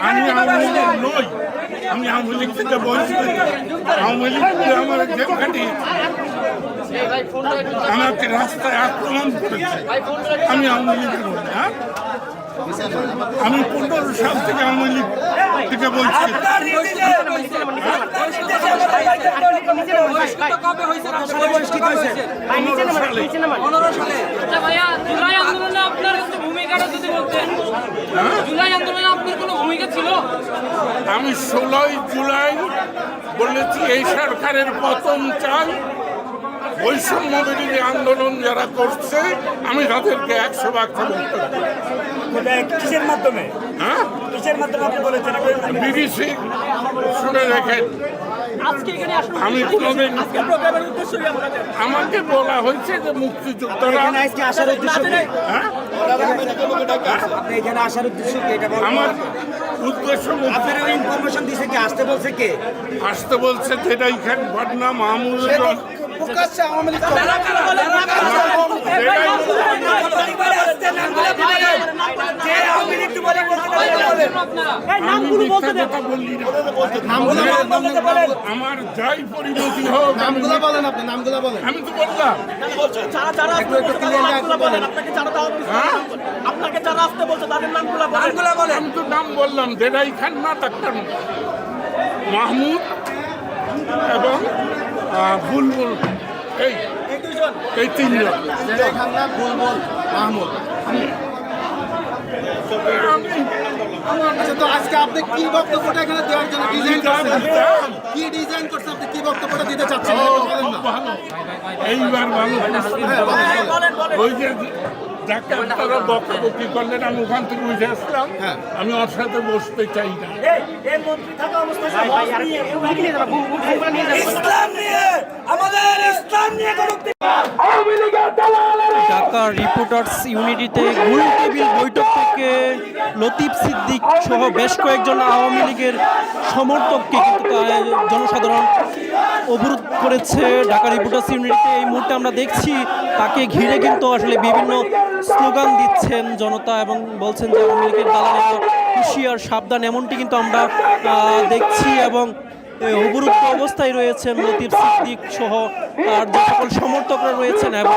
আমি আওয়ামী লীগ নই। আমি আওয়ামী লীগ থেকে বঞ্চিত। আওয়ামী লীগ আমার জেল কাটি আমাকে রাস্তায় আক্রমণ করেছে। আমি আওয়ামী লীগের নই হ্যাঁ? আমি পনেরো সাল থেকে আওয়ামী লীগ থেকে বলছি আচ্ছা ভাইয়া জুলাই আন্দোলনে আপনার কিছু ভূমিকাটা যদি বলতেন জুলাই আন্দোলনে আপনার কোনো ভূমিকা ছিল আমি ষোলোই জুলাই বলেছি এই সরকারের পতন চাই। বৈষম্য বিরোধী আন্দোলন যারা করছে আমি তাদেরকে একশো ভাগ সমর্থন কিসের মাধ্যমে? হ্যাঁ? কিসের মাধ্যমে আপনি বলেছেন? বিবিসি শুনে দেখেন। আজকে এখানে আসলে আমি কোনোদিন আমাকে বলা হয়েছে যে মুক্তিযোদ্ধারা আসার উদ্দেশ্য কি? হ্যাঁ। আমার উদ্দেশ্য মুক্তি- ইনফরমেশন দিছে কি? আসতে বলছে কে? আসতে বলছে যেটাই খান পাটনা মাহমুদ প্রকাশ্যে আওয়ামী লীগ আমার যাই পরিণতি হোক নামগুলো বলেন আপনি নামগুলো বলেন। আমি তো বললাম। আপনাকে যারা আসতে বলছে তাদের নামগুলো বলে আমি তো নাম বললাম দেদাই খান না ডাক্তার মাহমুদ এবং বুলবুল। এই এই তিনজন। আমি- আচ্ছা তো আজকে আপনি কি বক্তব্যটা এখানে দেওয়ার জন্য ডিজাইন করছেন? কি ডিজাইন করছেন আপনি? কি বক্তব্যটা দিতে চাচ্ছেন? ভালো এইবার ভালো। ওই যে আমি ওখান থেকে উঠে আসলাম। আমি ওর সাথে বসতে চাই না। মন্ত্রী থাকা অবস্থায় ইসলাম নিয়ে আমাদের ইসলাম নিয়ে ঢাকা রিপোর্টার্স ইউনিটিতে গোল টেবিল বৈঠক থেকে লতিফ সিদ্দিক সহ বেশ কয়েকজন আওয়ামী লীগের সমর্থককে কিন্তু জনসাধারণ অবরোধ করেছে ঢাকা রিপোর্টার্স ইউনিটিতে। এই মুহূর্তে আমরা দেখছি তাকে ঘিরে কিন্তু আসলে বিভিন্ন স্লোগান দিচ্ছেন জনতা এবং বলছেন যে আওয়ামী লীগের দালালেরা হুঁশিয়ার, সাবধান, এমনটি কিন্তু আমরা দেখছি এবং অবরুদ্ধ অবস্থায় রয়েছেন লতিফ সিদ্দিক সহ তার যে সকল সমর্থকরা রয়েছেন এবং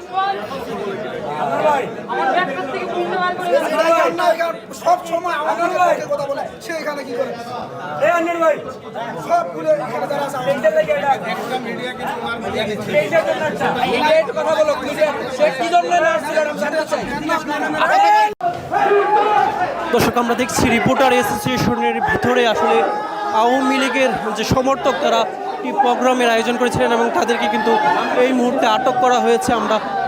দর্শক, আমরা দেখছি রিপোর্টার অ্যাসোসিয়েশনের ভিতরে আসলে আওয়ামী লীগের যে সমর্থক তারা প্রোগ্রামের আয়োজন করেছিলেন এবং তাদেরকে কিন্তু এই মুহূর্তে আটক করা হয়েছে। আমরা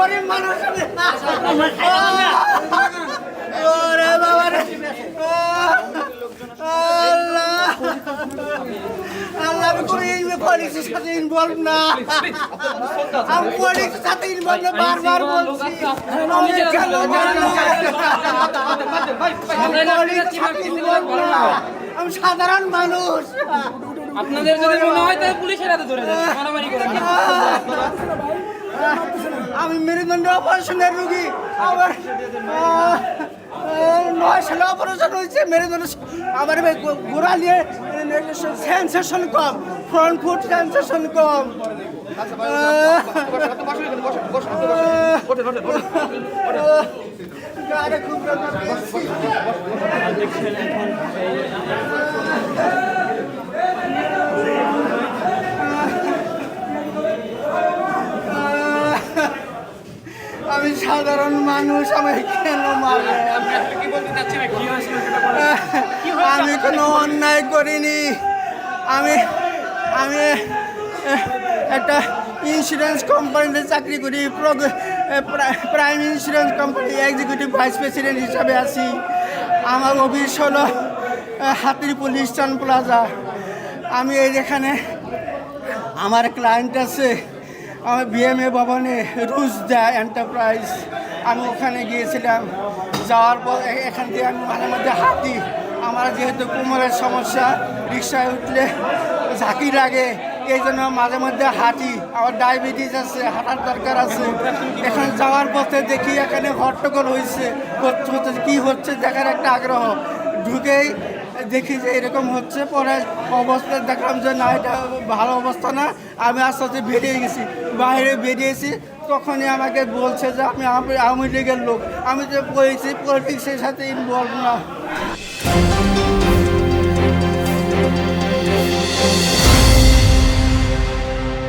গরিব মানুষ ওরে বাবা রে। আল্লাহ। আল্লাহ আমি কোনো এই সাথে ইনভলভ না। আমি পলিসির সাথে ইনভলভ না বারবার বলছি। আমি কেন সাধারণ মানুষ। আপনাদের যদি মনে হয় তাহলে পুলিশের হাতে ধরে মারামারি করে আমি মেরুদণ্ড অপারেশনের রুগী আহ, নয় সালে অপারেশন হয়েছে মেরুদণ্ড আমার এবার গোড়া নিয়ে সেন্সেশন কম ফ্রন্ট ফুট সেন্সেশন কম খুব সাধারণ মানুষ আমাকে কেন মারে? আমি কোনো অন্যায় করিনি। আমি আমি একটা ইন্স্যুরেন্স কোম্পানিতে চাকরি করি Prime insurance company executive vice president হিসাবে আছি। আমার অফিস হলো হাতির পুলিশ চান প্লাজা আমি এই এখানে আমার ক্লায়েন্ট আছে আমার বিএমএ ভবনে রুজ দেয় এন্টারপ্রাইজ। আমি ওখানে গিয়েছিলাম। যাওয়ার পর এখান থেকে আমি মাঝে মধ্যে হাঁটি। আমার যেহেতু কোমরের সমস্যা, রিক্সায় উঠলে ঝাঁকি লাগে, এই জন্য মাঝে মধ্যে হাঁটি। আমার ডায়াবেটিস আছে, হাঁটার দরকার আছে। এখানে যাওয়ার পথে দেখি এখানে হট্টগোল হয়েছে কী হচ্ছে দেখার একটা আগ্রহ। ঢুকেই দেখি যে এরকম হচ্ছে, পরে অবস্থা দেখলাম যে না, এটা ভালো অবস্থা না। আমি আস্তে আস্তে বেরিয়ে গেছি। বাইরে বেরিয়েছি, তখনই আমাকে বলছে যে আমি আওয়ামী লীগের লোক। আমি যে বলেছি পলিটিক্সের সাথে ইনভলভ না।